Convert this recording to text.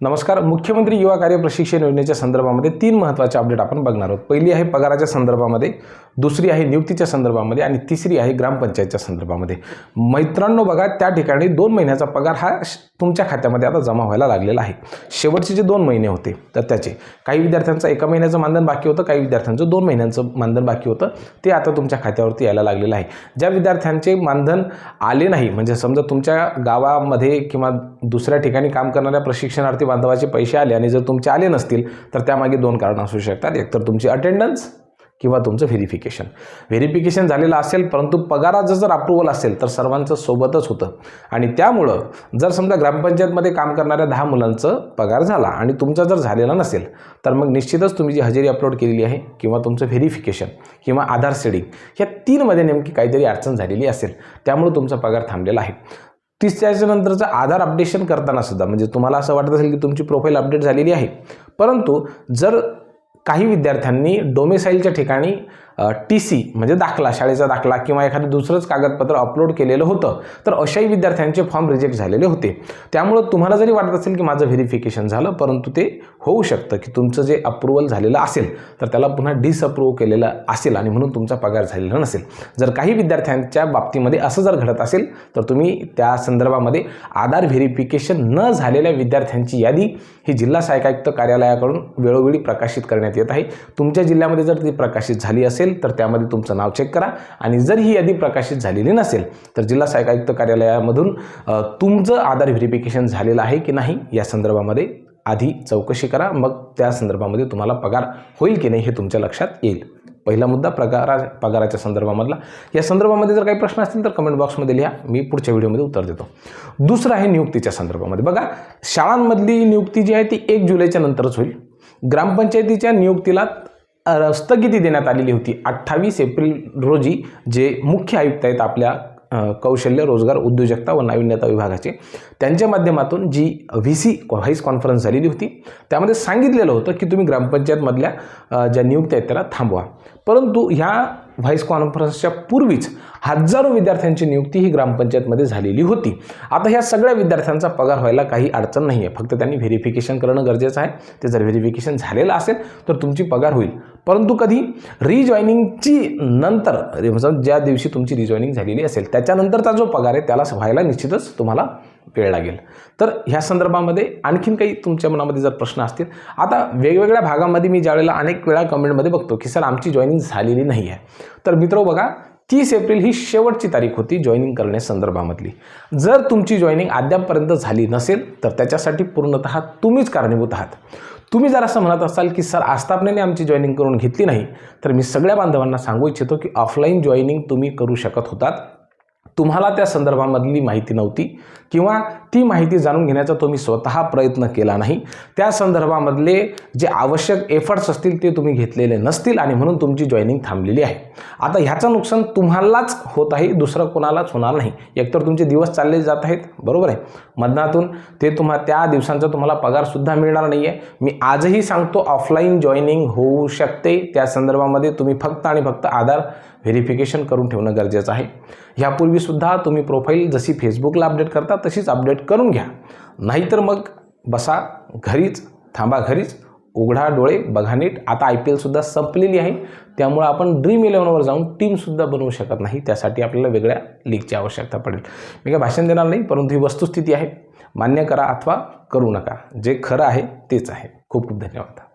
नमस्कार. मुख्यमंत्री युवा कार्य प्रशिक्षण योजनेच्या संदर्भामध्ये तीन महत्त्वाचे अपडेट आपण बघणार आहोत. पहिली आहे पगाराच्या संदर्भामध्ये दुसरी आहे नियुक्तीच्या संदर्भामध्ये आणि तिसरी आहे ग्रामपंचायतच्या संदर्भामध्ये. मैत्रांनो बघा त्या ठिकाणी दोन महिन्याचा पगार हा श- तुमच्या खात्यामध्ये आता जमा व्हायला लागलेला आहे. शेवटचे जे दोन महिने होते तर त्याचे. काही विद्यार्थ्यांचं एका महिन्याचं मानधन बाकी होतं काही विद्यार्थ्यांचं दोन महिन्यांचं मानधन बाकी होतं ते आता तुमच्या खात्यावरती यायला लागलेलं आहे. ज्या विद्यार्थ्यांचे मानधन आले नाही म्हणजे समजा तुमच्या गावामध्ये किंवा दुसऱ्या ठिकाणी काम करणाऱ्या प्रशिक्षणार्थी बांधवाचे पैसे आले आणि जर तुमचे आले नसतील तर त्यामागे दोन कारणं असू शकतात. एकतर तुमची अटेंडन्स किंवा तुमचं व्हेरिफिकेशन व्हेरिफिकेशन झालेलं असेल परंतु पगाराचं जर अप्रुव्हल असेल तर सर्वांचं सोबतच होतं. आणि त्यामुळं जर समजा ग्रामपंचायतमध्ये काम करणाऱ्या दहा मुलांचं पगार झाला आणि तुमचा जर झालेला नसेल तर मग निश्चितच तुम्ही जी हजेरी अपलोड केलेली आहे किंवा तुमचं व्हेरिफिकेशन किंवा आधार सेडिंग ह्या तीनमध्ये नेमकी काहीतरी अडचण झालेली असेल. त्यामुळे तुमचा पगार थांबलेला आहे. तीस नंतरचं आधार अपडेशन करताना सुद्धा म्हणजे तुम्हाला असं वाटत असेल की तुमची प्रोफाईल अपडेट झालेली आहे. परंतु जर काही विद्यार्थ्यांनी डोमेसाईलच्या ठिकाणी टी सी म्हणजे दाखला शाळेचा दाखला किंवा एखादं दुसरंच कागदपत्र अपलोड केलेलं होतं तर अशाही विद्यार्थ्यांचे फॉर्म रिजेक्ट झालेले होते. त्यामुळं तुम्हाला जरी वाटत असेल की माझं व्हेरिफिकेशन झालं परंतु ते होऊ शकतं की तुमचं जे अप्रुव्हल झालेलं असेल तर त्याला पुन्हा डिसअप्रूव्ह केलेलं असेल आणि म्हणून तुमचा पगार झालेला नसेल. जर काही विद्यार्थ्यांच्या बाबतीमध्ये असं जर घडत असेल तर तुम्ही त्या संदर्भामध्ये आधार व्हेरिफिकेशन न झालेल्या विद्यार्थ्यांची यादी ही जिल्हा सहाय्यक आयुक्त कार्यालयाकडून वेळोवेळी प्रकाशित करण्यात येत आहे. तुमच्या जिल्ह्यामध्ये जर ती प्रकाशित झाली असेल तर त्यामध्ये तुमचं नाव चेक करा. आणि जर ही यादी प्रकाशित झालेली नसेल तर जिल्हा सहाय्यक आयुक्त कार्यालयामधून तुमचं आधार व्हेरिफिकेशन झालेलं आहे की नाही या संदर्भामध्ये आधी चौकशी करा. मग त्या संदर्भामध्ये तुम्हाला पगार होईल की नाही हे तुमच्या लक्षात येईल. पहिला मुद्दा पगारा पगाराच्या संदर्भामधला. या संदर्भामध्ये जर काही प्रश्न असतील तर कमेंट बॉक्समध्ये लिहा. मी पुढच्या व्हिडिओमध्ये उत्तर देतो. दुसरं आहे नियुक्तीच्या संदर्भामध्ये. बघा शाळांमधली नियुक्ती जी आहे ती एक जुलैच्या नंतरच होईल. ग्रामपंचायतीच्या नियुक्तीला स्थगिती देण्यात आलेली होती. अठ्ठावीस एप्रिल रोजी जे मुख्य आयुक्त आहेत आपल्या कौशल्य रोजगार उद्योजकता व नाविन्यता विभागाचे त्यांच्या माध्यमातून G V C voice conference झालेली होती त्यामध्ये सांगितलेलं होतं की तुम्ही ग्रामपंचायतमधल्या ज्या नियुक्त्या आहेत त्याला थांबवा. परंतु ह्या व्हाईस कॉन्फरन्सच्या पूर्वीच हजारो विद्यार्थ्यांची नियुक्ती ही ग्रामपंचायतमध्ये झालेली होती. आता ह्या सगळ्या विद्यार्थ्यांचा पगार व्हायला काही अडचण नाही आहे फक्त त्यांनी व्हेरिफिकेशन करणं गरजेचं आहे. ते जर व्हेरिफिकेशन झालेलं असेल तर तुमची पगार होईल. परंतु कधी रिजॉईनिंगची नंतर म्हणजे ज्या दिवशी तुमची रिजॉईनिंग झालेली असेल त्याच्यानंतरचा जो पगार आहे त्याला व्हायला निश्चितच तुम्हाला वेळ लागेल. तर ह्या संदर्भामध्ये आणखीन काही तुमच्या मनामध्ये जर प्रश्न असतील आता वेगवेगळ्या भागामध्ये मी ज्यावेळेला अनेक वेळा कमेंटमध्ये बघतो की सर आमची जॉईनिंग झालेली नाही आहे तर मित्र बघा तीस एप्रिल ही शेवटची तारीख होती जॉईनिंग करण्यासंदर्भामधली जर तुमची जॉईनिंग अद्यापपर्यंत झाली नसेल तर त्याच्यासाठी पूर्णतः तुम्हीच कारणीभूत आहात. तुम्ही जर असं म्हणत असाल की सर आस्थापनेने आमची जॉईनिंग करून घेतली नाही तर मी सगळ्या बांधवांना सांगू इच्छितो की ऑफलाईन जॉईनिंग तुम्ही करू शकत होतात. तुम्हाला त्या संदर्भामधली माहिती नव्हती किंवा ती माहिती जाणून घेण्याचा तुम्ही स्वतः प्रयत्न केला नाही. त्या संदर्भामधले जे आवश्यक एफर्ट्स असतील ते तुम्ही घेतलेले नसतील आणि म्हणून तुमची जॉईनिंग थांबलेली आहे. आता ह्याचं नुकसान तुम्हालाच होत आहे दुसरं कोणालाच होणार नाही. एकतर तुमचे दिवस चालले जात आहेत बरोबर आहे. मधनातून ते तुम्हा त्या दिवसांचा तुम्हाला पगारसुद्धा मिळणार नाही आहे मी आजही सांगतो ऑफलाईन जॉईनिंग होऊ शकते. त्या संदर्भामध्ये तुम्ही फक्त आणि फक्त आधार व्हेरिफिकेशन करून ठेवणं गरजेचं आहे. ह्यापूर्वीसुद्धा तुम्ही प्रोफाईल जशी फेसबुकला अपडेट करता तशीच अपडेट करून घ्या. नाहीतर मग बसा घरीच थांबा घरीच उघडा डोळे बघा नीट. आता आय पी एलसुद्धा संपलेली आहे. त्यामुळं आपण ड्रीम इलेव्हनवर जाऊन टीमसुद्धा बनवू शकत नाही. त्यासाठी आपल्याला वेगळ्या लीगची आवश्यकता पडेल. मी काय भाषण देणार नाही परंतु ही वस्तुस्थिती आहे. मान्य करा अथवा करू नका. जे खरं आहे तेच आहे. खूप खूप धन्यवाद.